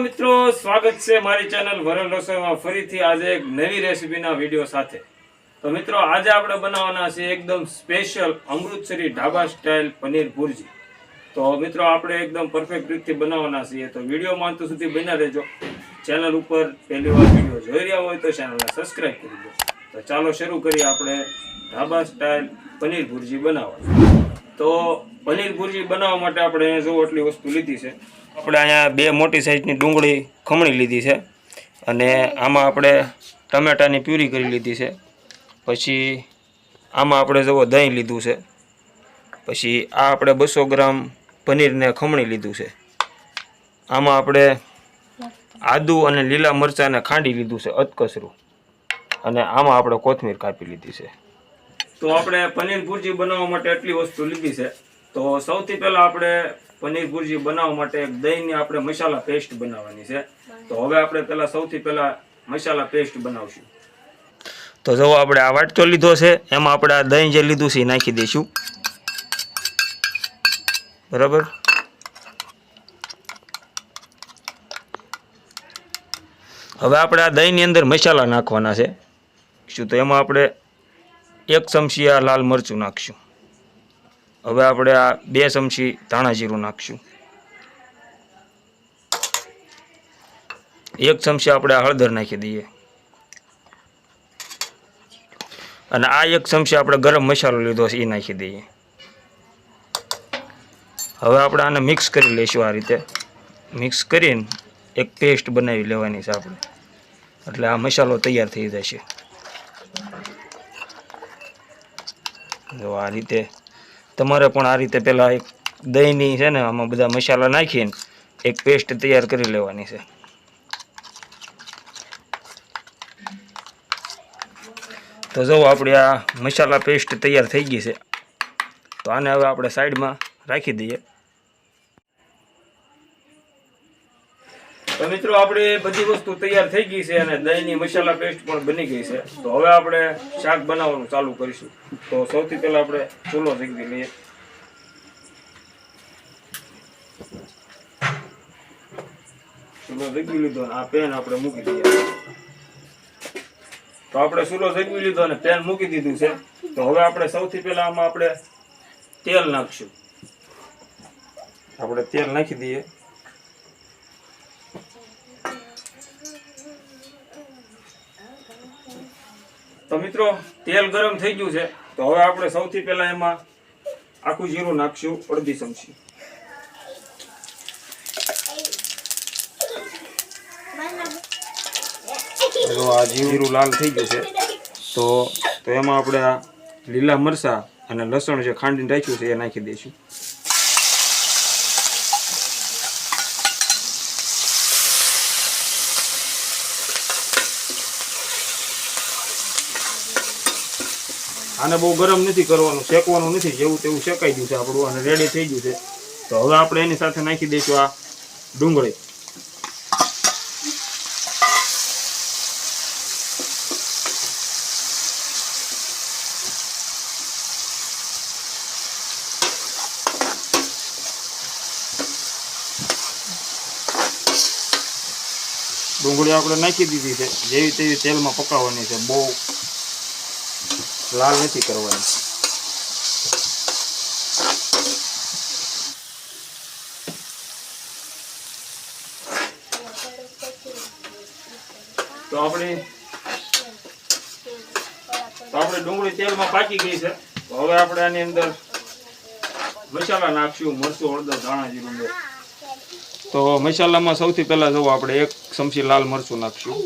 મિત્રો, સ્વાગત છે મારી ચેનલ વરલ રસોઈમાં. ફરીથી આજે એક નવી રેસીપીના વીડિયો સાથે. તો મિત્રો, આજે આપણે બનાવવાના છે એકદમ સ્પેશિયલ અમૃતસરી ઢાબા સ્ટાઇલ પનીર ભુરજી. તો મિત્રો, આપણે એકદમ પરફેક્ટ રીતથી બનાવવાના છીએ. તો વિડીયોમાં અંત સુધી બન્યા રહેજો. ચેનલ ઉપર પહેલી વાર વીડિયો જોઈ રહ્યા હોય તો ચેનલને સબસ્ક્રાઈબ કરી દો. તો ચાલો શરૂ કરીએ આપણે ઢાબા સ્ટાઇલ પનીર ભુરજી બનાવવા. તો પનીર ભુરજી બનાવવા માટે આપણે જો આટલી વસ્તુ લીધી છે આપણે અહીંયા બે મોટી સાઈઝની ડુંગળી ખમણી લીધી છે. અને આમાં આપણે ટમેટાની પ્યુરી કરી લીધી છે. પછી આમાં આપણે જુઓ દહીં લીધું છે. પછી આ આપણે બસો ગ્રામ પનીરને ખમણી લીધું છે. આમાં આપણે આદુ અને લીલા મરચાંને ખાંડી લીધું છે અતકસરું અને આમાં આપણે કોથમીર કાપી લીધી છે. તો આપણે પનીર ભુરજી બનાવવા માટે એટલી વસ્તુ લીધી છે. તો સૌથી પહેલાં આપણે પનીર ભુરજી બનાવવા માટે દહીંની આપણે મસાલા પેસ્ટ બનાવવાની છે. તો હવે આપણે પહેલાં સૌથી પહેલાં મસાલા પેસ્ટ બનાવશું. તો જો આપણે આ વાટકો લીધો છે. એમાં આપણે આ દહીં જે લીધું છે એ નાખી દઈશું. બરાબર? હવે આપણે આ દહીંની અંદર મસાલા નાખવાના છે. શું તો એમાં આપણે એક ચમચી આ લાલ મરચું નાખશું. હવે આપણે આ બે ચમચી ધાણા જીરું નાખશું. એક ચમચી આપણે હળદર નાખી દઈએ. અને આ એક ચમચી આપણે ગરમ મસાલો લીધો છે એ નાખી દઈએ. હવે આપણે આને મિક્સ કરી લઈશું આ રીતે. મિક્સ કરીને એક પેસ્ટ બનાવી લેવાની છે આપણે. એટલે આ મસાલો તૈયાર થઈ જશે. જો આ રીતે તમારે પણ આ રીતે પહેલાં એક દહીંની છે ને આમાં બધા મસાલા નાખીને એક પેસ્ટ તૈયાર કરી લેવાની છે. તો જો આપણી આ મસાલા પેસ્ટ તૈયાર થઈ ગઈ છે, તો આને હવે આપણે સાઈડમાં રાખી દઈએ. મિત્રો આપણી બધી વસ્તુ તૈયાર થઈ ગઈ છે અને દહીંની મસાલા પેસ્ટ પણ બની ગઈ છે. તો હવે આપણે શાક બનાવવાનું ચાલુ કરીશું. તો સૌથી પહેલા આપણે ચૂલો જગી લઈએ. ચૂલો જગવી લીધો આ પેન આપણે મૂકી દઈએ. તો આપણે ચૂલો જગવી લીધો અને પેન મૂકી દીધું છે. તો હવે આપણે સૌથી પહેલા આમાં આપણે તેલ નાખશું. આપણે તેલ નાખી દઈએ. તો મિત્રો, તેલ ગરમ થઈ ગયું છે. તો હવે આપણે સૌથી પહેલા એમાં આખું જીરું નાખશું, અડધી ચમચી. જો આ જીરું લાલ થઈ ગયું છે, તો તો એમાં આપણે આ લીલા મરચાં અને લસણ જે ખાંડીને રાખ્યું છે, એ નાખી દઈશું. આને બહુ ગરમ નથી કરવાનું, શેકવાનું નથી, જેવું તેવું શેકાઈ ગયું છે આપણું અને રેડી થઈ ગયું છે. તો હવે આપણે એની સાથે નાખી દઈશું આ ડુંગળી. ડુંગળી આપણે નાખી દીધી છે. જેવી તેવી તેલમાં પકાવવાની છે. બહુ લાલ નથી કરવાની. તો આપણે તો આપણે ડુંગળી તેલમાં પાકી ગઈ છે. હવે આપણે આની અંદર મસાલા નાખશું, મરચું, હળદર, ધાણા જીરું તો મસાલામાં સૌથી પહેલા જવું આપણે એક ચમચી લાલ મરચું નાખશું.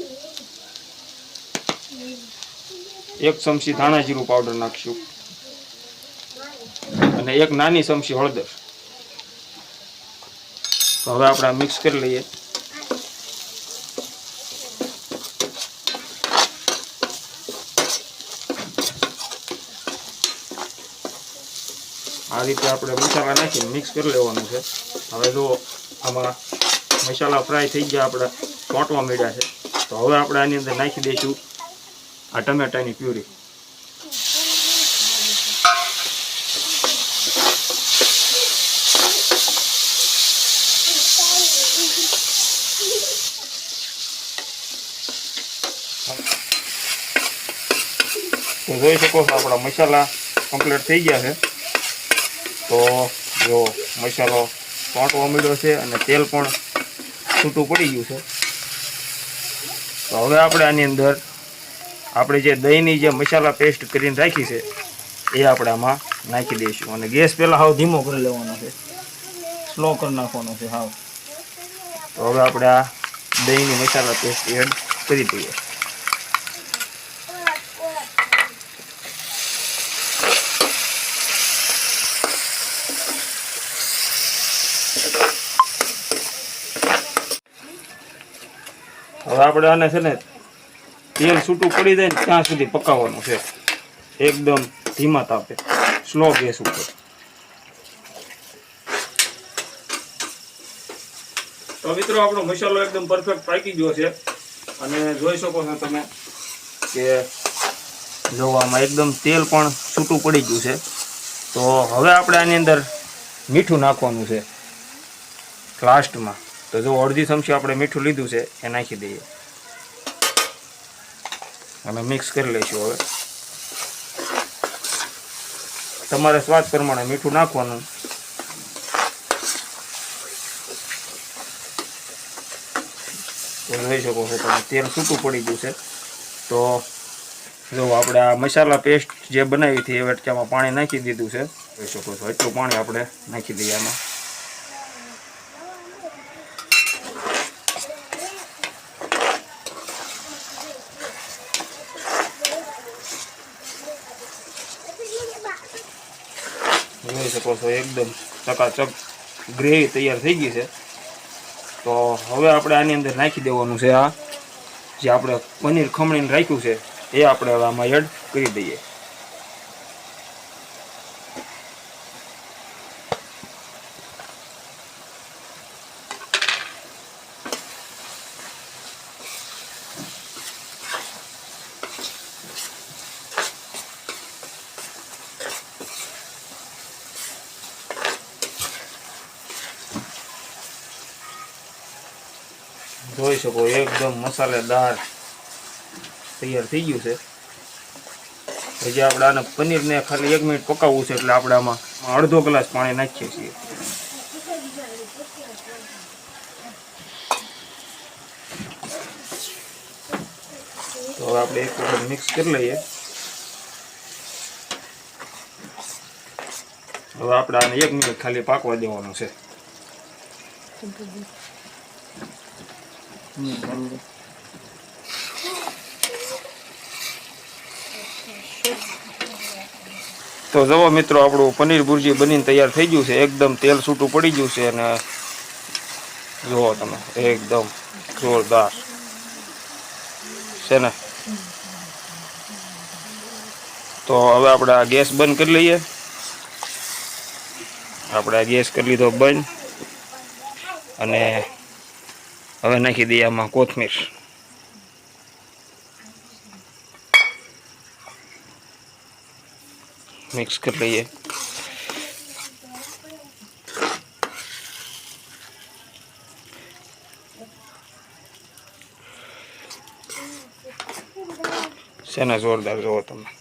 એક ચમચી ધાણા જીરું પાવડર નાખશું અને એક નાની ચમચી હળદર. હવે આપણે મિક્સ કરી લઈએ. આ રીતે આપણે મસાલા નાખીને મિક્સ કરી લેવાનું છે. હવે જો આમાં મસાલા ફ્રાય થઈ ગયા આપણે, ચોંટવા મળ્યા છે. તો હવે આપણે આની અંદર નાખી દઈશું આ ટમેટાની પ્યુરી. તો જોઈ શકો છો આપણા મસાલા કમ્પ્લીટ થઈ ગયા છે. તો જો મસાલો પાંટવા મળ્યો છે અને તેલ પણ છૂટું પડી ગયું છે. તો હવે આપણે આની અંદર આપણે જે દહીંની જે મસાલા પેસ્ટ કરીને રાખી છે, એ આપણે આમાં નાખી દઈશું. અને ગેસ પહેલાં હાવ ધીમો કરી લેવાનો છે. સ્લો કરી નાખવાનો છે હાવ. તો હવે આપણે આ દહીંની મસાલા પેસ્ટ એડ કરી દઈએ. હવે આપણે આને છે ને તેલ છૂટું પડી જાય ને ત્યાં સુધી પકાવવાનું છે. એકદમ ધીમા તાપે. સ્લો ગેસ ઉપર. તો મિત્રો, આપણો મસાલો એકદમ પરફેક્ટ પાકી ગયો છે. અને જોઈ શકો છો તમે કે જોવામાં એકદમ તેલ પણ છૂટું પડી ગયું છે. તો હવે આપણે આની અંદર મીઠું નાખવાનું છે. લાસ્ટમાં તો જો અડધી ચમચી આપણે મીઠું લીધું છે, એ નાખી દઈએ. અને મિક્સ કરી લઈશું હવે. તમારે સ્વાદ પ્રમાણે મીઠું નાખવાનું. જોઈ શકો છો તમે, તેલ છૂટું પડી ગયું છે. તો જો આપણે આ મસાલા પેસ્ટ જે બનાવી હતી એ વટકામાં પાણી નાખી દીધું છે. જોઈ શકો છો, એટલું પાણી આપણે નાખી દઈએ આમાં. જોઈ શકો છો એકદમ ચકાચક ગ્રેવી તૈયાર થઈ ગઈ છે. તો હવે આપણે આની અંદર નાખી દેવાનું છે આ જે આપણે પનીર ખમણીને રાખ્યું છે, એ આપણે હવે આમાં એડ કરી દઈએ. જોઈ શકો, એકદમ મસાલેદાર તૈયાર થઈ ગયું છે. હજી આપણે આને પનીરને ખાલી એક મિનિટ પકાવવું છે એટલે આપણે આમાં અડધો ગ્લાસ પાણી નાખીએ છીએ. તો હવે આપણે એક વખત મિક્સ કરી લઈએ. હવે આપણે આને એક મિનિટ ખાલી પાકવા દેવાનું છે. તો જવો મિત્રો, આપણું પનીર ભુરજી બનીને તૈયાર થઈ ગયું છે. એકદમ તેલ છૂટું પડી ગયું છે અને જુઓ તમે, એકદમ જોરદાર છે ને. તો હવે આપણે આ ગેસ બંધ કરી લઈએ. આપણે આ ગેસ કરી લીધો બંધ. અને હવે નાખી દઈએ આમાં કોથમીર. મિક્સ કરી લઈએ. શેના જોરદાર જોવો તમે?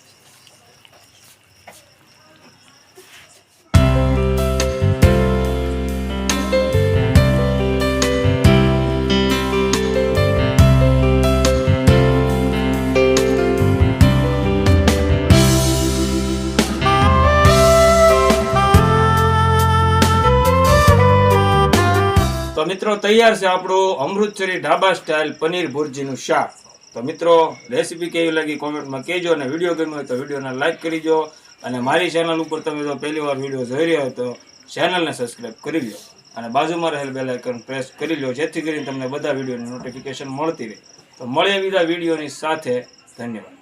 મિત્રો, તૈયાર છે આપણું અમૃતસરી ઢાબા સ્ટાઇલ પનીર ભુરજીનું શાક. તો મિત્રો, રેસીપી કેવી લાગી કોમેન્ટમાં કહેજો અને વીડિયો ગમ્યો હોય તો વિડીયોને લાઇક કરીજો અને મારી ચેનલ ઉપર તમે જો પહેલી વાર વીડિયો જોઈ રહ્યા હોય તો ચેનલને સબસ્ક્રાઈબ કરી લો અને બાજુમાં રહેલ બેલ આઇકન પ્રેસ કરી લો જેથી કરીને તમને બધા વિડીયોની નોટિફિકેશન મળતી રહે. તો મળીએ બીજા વિડીયોની સાથે. ધન્યવાદ.